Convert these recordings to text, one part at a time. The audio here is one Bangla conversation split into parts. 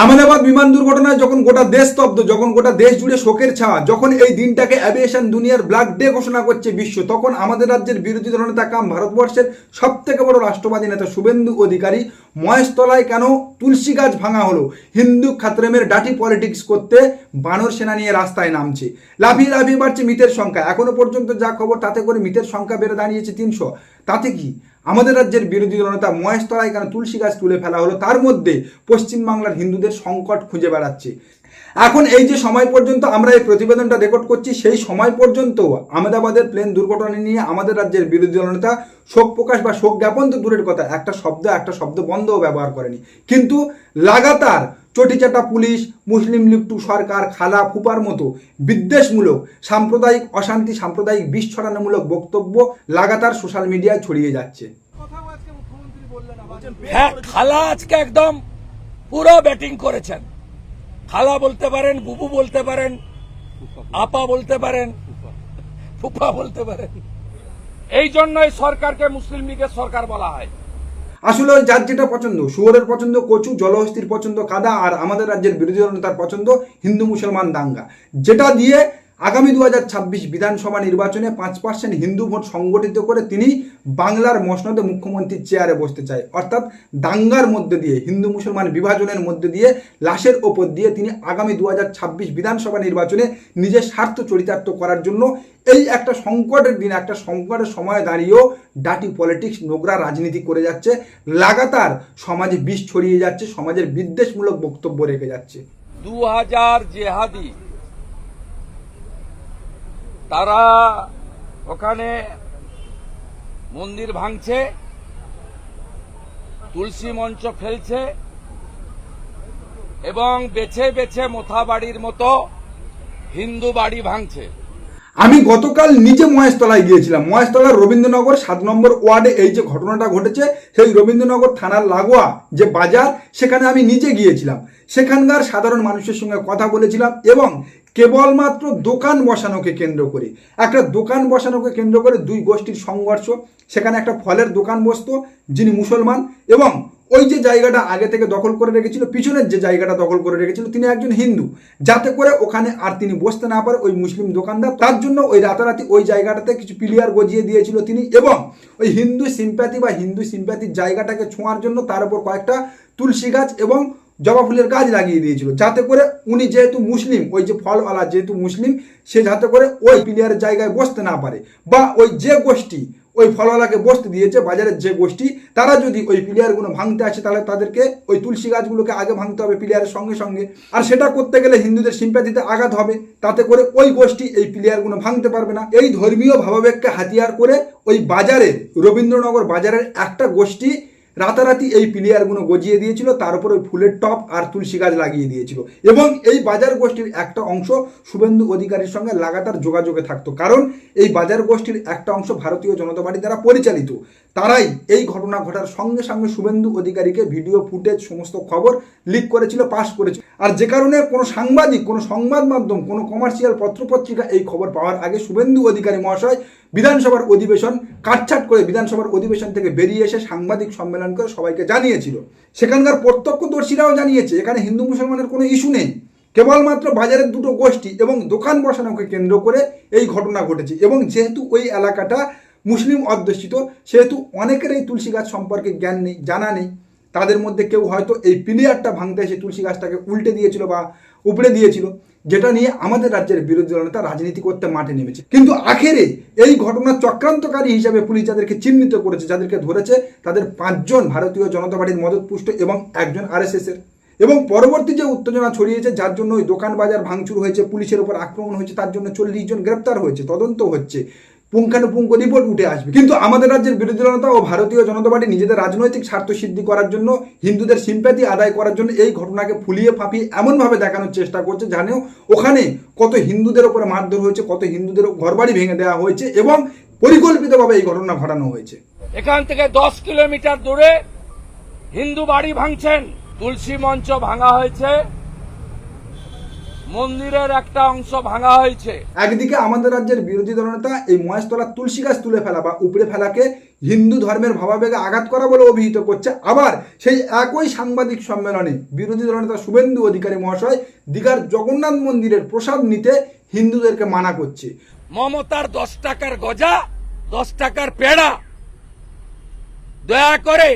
আহমেদাবাদ বিমান দুর্ঘটনায় যখন গোটা দেশ স্তব্ধ, যখন গোটা দেশ জুড়ে শোকের ছাওয়া যখন এই দিনটাকে অ্যাভিয়েশন দুনিয়ার ব্ল্যাক ডে ঘোষণা করছে বিশ্ব, তখন আমাদের রাজ্যের বিরোধী দলনেতা কাম ভারতবর্ষের সব থেকে বড় রাষ্ট্রবাদী নেতা শুভেন্দু অধিকারী মহেশতলায় কেন তুলসী গাছ ভাঙা হলো? হিন্দু খাতরেমের ডাটি পলিটিক্স করতে বানর সেনা নিয়ে রাস্তায় নামছে। লাফিয়ে লাফিয়ে বাড়ছে মৃতের সংখ্যা। এখনও পর্যন্ত যা খবর, তাতে করে মৃতের সংখ্যা বেড়ে দাঁড়িয়েছে তিনশো। তাতে কি? আমাদের রাজ্যের বিরোধী দলনেতা মহেশতলায় কেন তুলসী গাছ তুলে ফেলা হলো? তার মধ্যে পশ্চিমবাংলার হিন্দুদের সংকট খুঁজে বেড়াচ্ছে। এখন এই যে সময় পর্যন্ত আমরা এই প্রতিবেদনটা রেকর্ড করছি, সেই সময় পর্যন্ত আহমেদাবাদের প্লেন দুর্ঘটনা নিয়ে আমাদের রাজ্যের বিরোধী দলনেতা শোক প্রকাশ বা শোক জ্ঞাপন তো দূরের কথা, একটা শব্দ একটা শব্দ বন্ধও ব্যবহার করেনি। কিন্তু লাগাতার চটিচাটা পুলিশ মুসলিম লীগ টু সরকার খালা ফুপার মতো বিদ্বেষমূলক সাম্প্রদায়িক অশান্তি সাম্প্রদায়িক বিষ ছড়ানোমূলক বক্তব্য লাগাতার সোশ্যাল মিডিয়ায় ছড়িয়ে যাচ্ছে। হ্যাঁ খালা আজকে একদম পুরো ব্যাটিং করেছেন। খালা বলতে পারেন বুবু বলতে পারেন আপা বলতে পারেন ফুফা বলতে পারেন। এই জন্যই সরকারকে মুসলিম লীগের সরকার বলা হয়। আসলে যার যেটা পছন্দ, শুয়োরের পছন্দ, কচু, জলহস্তির পছন্দ, কাদা, আর আমাদের রাজ্যের বিরোধী দল নেতার পছন্দ হিন্দু মুসলমান দাঙ্গা। যেটা দিয়ে আগামী দু হাজার ছাব্বিশ বিধানসভা নির্বাচনে পাঁচ পার্সেন্ট হিন্দু ভোট সংগঠিত করে তিনি বাংলার মসনদে মুখ্যমন্ত্রীর চেয়ারে বসতে চায়। অর্থাৎ দাঙ্গার মধ্যে দিয়ে, হিন্দু মুসলমান বিভাজনের মধ্যে দিয়ে, লাশের ওপর দিয়ে তিনি আগামী দু বিধানসভা নির্বাচনে নিজের স্বার্থ চরিতার্থ করার জন্য এই একটা সংকটের দিন, একটা সংকটের সময় দাঁড়িয়েও ডাটি পলিটিক্স নোংরা রাজনীতি করে যাচ্ছে। লাগাতার সমাজে বিষ ছড়িয়ে যাচ্ছে, সমাজের বিদ্বেষমূলক বক্তব্য রেখে যাচ্ছে। দু হাজার জেহাদি তারা ওখানে মন্দির ভাঙছে, তুলসী মঞ্চ ফেলছে, এবং বেছে বেছে মোথা বাড়ির মতো হিন্দু বাড়ি ভাঙছে। আমি গতকাল নিজে মহেশতলায় গিয়েছিলাম। মহেশতলার রবীন্দ্রনগর সাত নম্বর ওয়ার্ডে এই যে ঘটনাটা ঘটেছে, সেই রবীন্দ্রনগর থানার লাগোয়া যে বাজার, সেখানে আমি নিজে গিয়েছিলাম। সেখানকার সাধারণ মানুষের সঙ্গে কথা বলেছিলাম এবং কেবলমাত্র দোকান বসানোকে কেন্দ্র করে। একটা দোকান বসানোকে কেন্দ্র করে দুই গোষ্ঠীর সংঘর্ষ, সেখানে একটা ফলের দোকান বসতো, যিনি মুসলমান, এবং ওই যে জায়গাটা আগে থেকে দখল করে রেখেছিল, পিছনের যে জায়গাটা দখল করে রেখেছিল, তিনি একজন হিন্দু। যাতে করে ওখানে আর তিনি বসতে না পারে ওই মুসলিম দোকানদার। তার জন্য ওই রাতারাতি ওই জায়গাটাতে কিছু প্লেয়ার গজিয়ে দিয়েছিল তিনি, এবং ওই হিন্দু সিম্প্যাথি বা হিন্দু সিম্প্যাথির জায়গাটাকে ছোঁয়ার জন্য তার উপর কয়েকটা তুলসী গাছ এবং জবা ফুলের গাছ লাগিয়ে দিয়েছিল। যাতে করে উনি যেহেতু মুসলিম, ওই যে ফলওয়ালা যেহেতু মুসলিম, সে যাতে করে ওই প্লেয়ারের জায়গায় বসতে না পারে বা ওই যে গোষ্ঠী, ওই ফলওয়ালাকে বসতে দিয়েছে, বাজারের যে গোষ্ঠী, তারা যদি ওই প্লেয়ারগুলো ভাঙতে আসে, তাহলে তাদেরকে ওই তুলসী গাছগুলোকে আগে ভাঙতে হবে প্লেয়ারের সঙ্গে সঙ্গে। আর সেটা করতে গেলে হিন্দুদের সিম্প্যাথিতে আঘাত হবে, তাতে করে ওই গোষ্ঠী এই প্লেয়ারগুলো ভাঙতে পারবে না। এই ধর্মীয় ভাবাবেগকে হাতিয়ার করে ওই বাজারের রবীন্দ্রনগর বাজারের একটা গোষ্ঠী রাতারাতি এই প্লেয়ারগুলো গজিয়ে দিয়েছিল, তার উপর ওই ফুলের টপ আর তুলসী গাছ লাগিয়ে দিয়েছিল। এবং এই বাজার গোষ্ঠীর একটা অংশ শুভেন্দু অধিকারীর সঙ্গে লাগাতার যোগাযোগে থাকতো। কারণ এই বাজার গোষ্ঠীর একটা অংশ ভারতীয় জনতা পার্টি দ্বারা পরিচালিত। তারাই এই ঘটনা ঘটার সঙ্গে সঙ্গে শুভেন্দু অধিকারীকে ভিডিও ফুটেজ, সমস্ত খবর লিক করেছিল, পাস করেছিল। আর যে কারণে কোনো সাংবাদিক, কোনো সংবাদ মাধ্যম, কোনো কমার্শিয়াল পত্রপত্রিকা এই খবর পাওয়ার আগে শুভেন্দু অধিকারী মহাশয় বিধানসভার অধিবেশন, কাটছাট করে বিধানসভার অধিবেশন থেকে বেরিয়ে এসে সাংবাদিক সম্মেলন করে সবাইকে জানিয়েছিল। সেখানকার প্রত্যক্ষদর্শীরাও জানিয়েছে, এখানে হিন্দু মুসলমানের কোনো ইস্যু নেই। কেবলমাত্র বাজারের দুটো গোষ্ঠী এবং দোকান বসানোকে কেন্দ্র করে এই ঘটনা ঘটেছে এবং যেহেতু ওই এলাকাটা মুসলিম অধ্যুষিত, সেহেতু অনেকের এই তুলসী গাছ সম্পর্কে জ্ঞান নেই, জানা নেই। তাদের মধ্যে কেউ হয়তো এই প্লেয়ারটা ভাঙতে এসে তুলসী গাছটাকে উল্টে দিয়েছিল বা উপড়ে দিয়েছিল। যেটা নিয়ে আমাদের রাজ্যের বিরোধী দলনেতা রাজনীতি করতে মাঠে নেমেছে। কিন্তু আখেরে এই ঘটনার চক্রান্তকারী হিসাবে পুলিশ যাদেরকে চিহ্নিত করেছে, যাদেরকে ধরেছে, তাদের পাঁচজন ভারতীয় জনতা পার্টির মদতপুষ্ট এবং একজন আরএসএস এর এবং পরবর্তী যে উত্তেজনা ছড়িয়েছে, যার জন্য ওই দোকান বাজার ভাঙচুর হয়েছে, পুলিশের ওপর আক্রমণ হয়েছে, তার জন্য চল্লিশ জন গ্রেপ্তার হয়েছে, তদন্ত হচ্ছে। পুঙ্খানুপুঙ্খ রিপোর্ট উঠে আসবে। কিন্তু আমাদের রাজ্যের বিরোধী জনতা ও ভারতীয় জনতা পার্টি নিজেদের রাজনৈতিক স্বার্থ সিদ্ধি করার জন্য, হিন্দুদের সিম্প্যাথি আদায় করার জন্য এই ঘটনাকে ফুলিয়ে ফাঁপিয়ে এমনভাবে দেখানোর চেষ্টা করছে, জানেও ওখানে কত হিন্দুদের ওপরে মারধর হয়েছে, কত হিন্দুদের ঘরবাড়ি ভেঙে দেওয়া হয়েছে এবং পরিকল্পিতভাবে এই ঘটনা ঘটানো হয়েছে। এখান থেকে দশ কিলোমিটার দূরে হিন্দু বাড়ি ভাঙছেন, তুলসী মঞ্চ ভাঙা হয়েছে। মন্দিরের একটা অংশ ভাঙা হয়েছে। একদিকে আমাদের রাজ্যের বিরোধী দলনেতা এই মহেশতলার তুলসী গাছ তুলে ফেলা বা উপড়ে ফেলাকে হিন্দু ধর্মের ভাবাবেগে আঘাত করা বলে অভিহিত করছে। আবার সেই একই সাংবাদিক সম্মেলনে বিরোধী দলনেতা শুভেন্দু অধিকারী মহাশয় দীঘার জগন্নাথ মন্দিরের প্রসাদ নিতে হিন্দুদেরকে মানা করছে। মমতার দশ টাকার গজা দশ টাকার পেড়া দয়া করে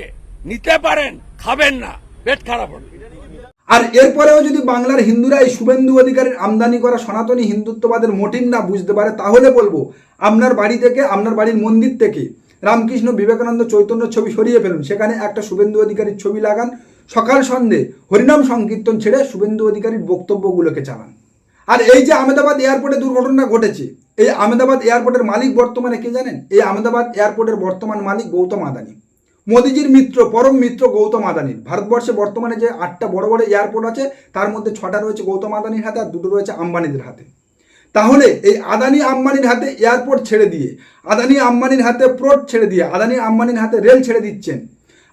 নিতে পারেন খাবেন না পেট খারাপ হবে। আর এরপরেও যদি বাংলার হিন্দুরা এই শুভেন্দু অধিকারের আমদানি করা সনাতনী হিন্দুত্ববাদের মোটিভ না বুঝতে পারে, তাহলে বলব আপনার বাড়ি থেকে, আপনার বাড়ির মন্দির থেকে রামকৃষ্ণ বিবেকানন্দ চৈতন্য ছবি সরিয়ে ফেলুন। সেখানে একটা শুভেন্দু অধিকারীর ছবি লাগান। সকাল সন্ধে হরিনাম সংকীর্তন ছেড়ে শুভেন্দু অধিকারীর বক্তব্যগুলোকে চালান। আর এই যে আহমেদাবাদ এয়ারপোর্টে দুর্ঘটনা ঘটেছে, এই আহমেদাবাদ এয়ারপোর্টের মালিক বর্তমানে কে জানেন? এই আহমেদাবাদ এয়ারপোর্টের বর্তমান মালিক গৌতম আদানি। মোদিজির মিত্র, পরম মিত্র গৌতম আদানির। ভারতবর্ষে বর্তমানে যে আটটা বড় বড় এয়ারপোর্ট আছে, তার মধ্যে ছটা রয়েছে গৌতম আদানির হাতে আর দুটো রয়েছে আম্বানিদের হাতে। তাহলে এই আদানি আম্বানির হাতে এয়ারপোর্ট ছেড়ে দিয়ে, আদানি আম্বানির হাতে পোর্ট ছেড়ে দিয়ে, আদানি আম্বানির হাতে রেল ছেড়ে দিচ্ছেন।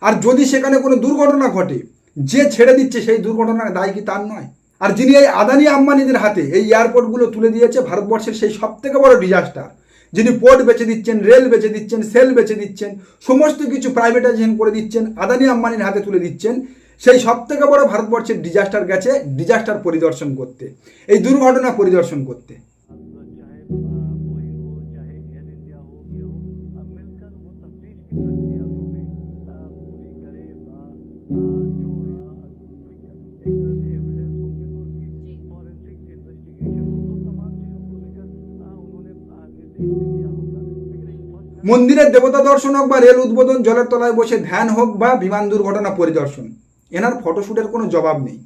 আর যদি সেখানে কোনো দুর্ঘটনা ঘটে, যে ছেড়ে দিচ্ছে সেই দুর্ঘটনার দায় কি তার নয়? আর যিনি এই আদানি আম্বানিদের হাতে এই এয়ারপোর্টগুলো তুলে দিয়েছে, ভারতবর্ষের সেই সব থেকে বড় ডিজাস্টার যিনি পোর্ট বেছে দিচ্ছেন, রেল বেছে দিচ্ছেন, সেল বেছে দিচ্ছেন, সমস্ত কিছু প্রাইভেটাইজেশন করে দিচ্ছেন, আদানি আম্বানির হাতে তুলে দিচ্ছেন, সেই সব থেকে বড় ভারতবর্ষের ডিজাস্টার গেছে ডিজাস্টার পরিদর্শন করতে। এই দুর্ঘটনা পরিদর্শন করতে। মন্দিরের দেবতা দর্শন হোক বা রেল উদ্বোধন, জলের তলায় বসে ধ্যান হোক বা বিমান দুর্ঘটনা পরিদর্শন, এনার ফটোশ্যুটের কোনো জবাব নেই।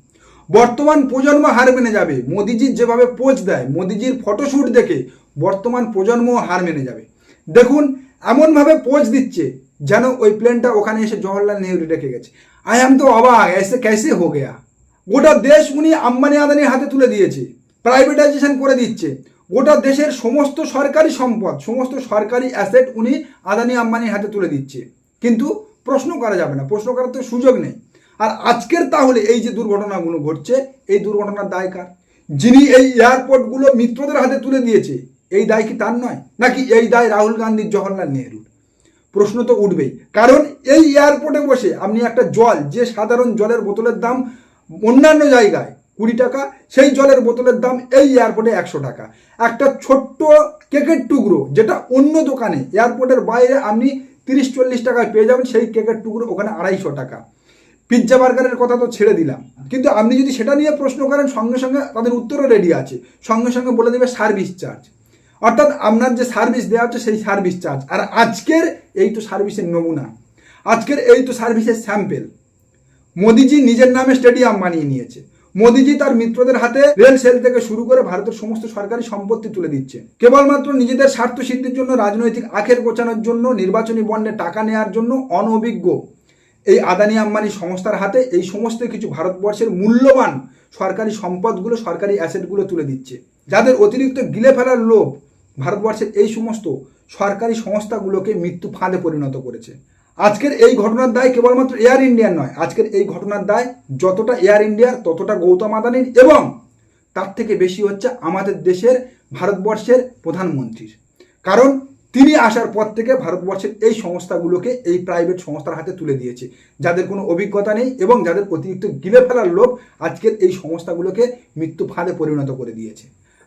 বর্তমান প্রজন্ম হার মেনে যাবে। মোদিজির যেভাবে পোজ দেয়, মোদিজির ফটোশ্যুট দেখে বর্তমান প্রজন্ম হার মেনে যাবে। দেখুন, এমনভাবে পোজ দিচ্ছে যেন ওই প্লেনটা ওখানে এসে জওয়াহরলাল নেহরু রেখে গেছে। আই এম তো অবাক, এসে ক্যাসে হো গেয়া। গোটা দেশ উনি আম্বানি আদানির হাতে তুলে দিয়েছে। প্রাইভেটাইজেশন করে দিচ্ছে। গোটা দেশের সমস্ত সরকারি সম্পদ, সমস্ত সরকারি অ্যাসেট উনি আদানি আম্বানির হাতে তুলে দিচ্ছে। কিন্তু প্রশ্ন করা যাবে না, প্রশ্ন করার তো সুযোগ নেই। আর আজকের তাহলে এই যে দুর্ঘটনাগুলো ঘটছে, এই দুর্ঘটনার দায় কার? যিনি এই এয়ারপোর্টগুলো মিত্রদের হাতে তুলে দিয়েছে, এই দায় কি তার নয়? নাকি এই দায় রাহুল গান্ধীর, জওহরলাল নেহরুর? প্রশ্ন তো উঠবেই। কারণ এই এয়ারপোর্টে বসে আপনি একটা জল, যে সাধারণ জলের বোতলের দাম অন্যান্য জায়গায় কুড়ি টাকা, সেই জলের বোতলের দাম এই এয়ারপোর্টে একশো টাকা। একটা ছোট্ট কেকের টুকরো, যেটা অন্য দোকানে এয়ারপোর্টের বাইরে আপনি তিরিশ, চল্লিশ টাকায় পেয়ে যাবেন, সেই কেকের টুকরো ওখানে আড়াইশো টাকা। পিৎজা বার্গারের কথা তো ছেড়ে দিলাম। কিন্তু আপনি যদি সেটা নিয়ে প্রশ্ন করেন, সঙ্গে সঙ্গে তাদের উত্তরও রেডি আছে। সঙ্গে সঙ্গে বলে দেবে সার্ভিস চার্জ অর্থাৎ আপনার যে সার্ভিস দেওয়া হচ্ছে, সেই সার্ভিস চার্জ আর আজকের এই তো সার্ভিসের নমুনা। আজকের এই তো সার্ভিসের স্যাম্পেল মোদিজি নিজের নামে স্টেডিয়াম বানিয়ে নিয়েছে। মোদিজি তার মিত্রদের হাতে রেল সেল থেকে শুরু করে ভারতের সমস্ত সরকারি সম্পত্তি তুলে দিচ্ছে কেবলমাত্র নিজেদের স্বার্থ সিদ্ধির জন্য, রাজনৈতিক আখের গোছানোর জন্য, নির্বাচনী বন্ডে টাকা নেওয়ার জন্য অনভিজ্ঞ এই আদানি আম্বানি সংস্থার হাতে এই সমস্ত কিছু ভারতবর্ষের মূল্যবান সরকারি সম্পদগুলো, সরকারি অ্যাসেটগুলো তুলে দিচ্ছে। যাদের অতিরিক্ত গিলে ফেলার লোভ ভারতবর্ষের এই সমস্ত সরকারি সংস্থাগুলোকে মৃত্যু ফাঁদে পরিণত করেছে। আজকের এই ঘটনার দায় কেবলমাত্র এয়ার ইন্ডিয়ার নয়, আজকের এই ঘটনার দায় যতটা এয়ার ইন্ডিয়ার ততটা গৌতম আদানির এবং তার থেকে বেশি হচ্ছে আমাদের দেশের ভারতবর্ষের প্রধানমন্ত্রীর। কারণ তিনি আসার পর থেকে ভারতবর্ষের এই সংস্থাগুলোকে এই প্রাইভেট সংস্থার হাতে তুলে দিয়েছে। যাদের কোনো অভিজ্ঞতা নেই এবং যাদের অতিরিক্ত গিলে ফেলার লোভ আজকের এই সংস্থাগুলোকে মৃত্যু ফাঁদে পরিণত করে দিয়েছে।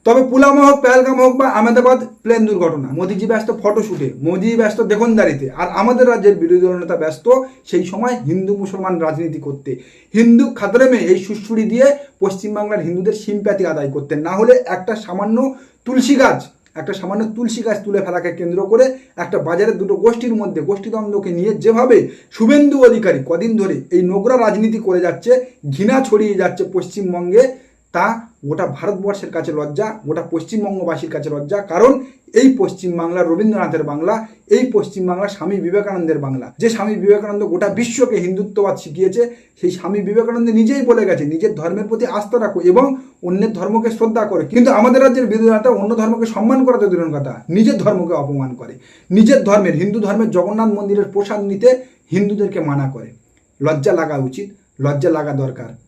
তবে পুলামা হোক, পেহেলগাম হোক বা আহমেদাবাদ, প্লেন দুর্ঘটনা। মোদিজি ব্যস্ত ফটোশুটে। মোদি ব্যস্ত দেখনদারিতে। আর আমাদের রাজ্যের বিরোধী দল নেতা ব্যস্ত সেই সময় হিন্দু মুসলমান রাজনীতি করতে। হিন্দু খাতরেমে এই সুশ্রুড়ি দিয়ে পশ্চিমবাংলার হিন্দুদের সিম্প্যাথি আদায় করতে না হলে একটা সামান্য তুলসী গাছ, একটা সামান্য তুলসী গাছ তুলে ফেলাকে কেন্দ্র করে একটা বাজারের দুটো গোষ্ঠীর মধ্যে, গোষ্ঠীদ্বন্দ্বকে নিয়ে যেভাবে শুভেন্দু অধিকারী কদিন ধরে এই নোংরা রাজনীতি করে যাচ্ছে, ঘৃণা ছড়িয়ে যাচ্ছে পশ্চিমবঙ্গে তা গোটা ভারতবর্ষের কাছে লজ্জা, গোটা পশ্চিমবঙ্গবাসীর কাছে লজ্জা। কারণ এই পশ্চিমবাংলা রবীন্দ্রনাথের বাংলা, এই পশ্চিমবাংলা স্বামী বিবেকানন্দের বাংলা। যে স্বামী বিবেকানন্দ গোটা বিশ্বকে হিন্দুত্ববাদ শিখিয়েছে, সেই স্বামী বিবেকানন্দ নিজেই বলে গেছে, নিজের ধর্মের প্রতি আস্থা রাখো এবং অন্যের ধর্মকে শ্রদ্ধা করে। কিন্তু আমাদের রাজ্যের বিরোধী অন্য ধর্মকে সম্মান করা তো দূরের কথা। নিজের ধর্মকে অপমান করে। নিজের ধর্মের, হিন্দু ধর্মের জগন্নাথ মন্দিরের প্রসাদ নিতে হিন্দুদেরকে মানা করে। লজ্জা লাগা উচিত, লজ্জা লাগা দরকার।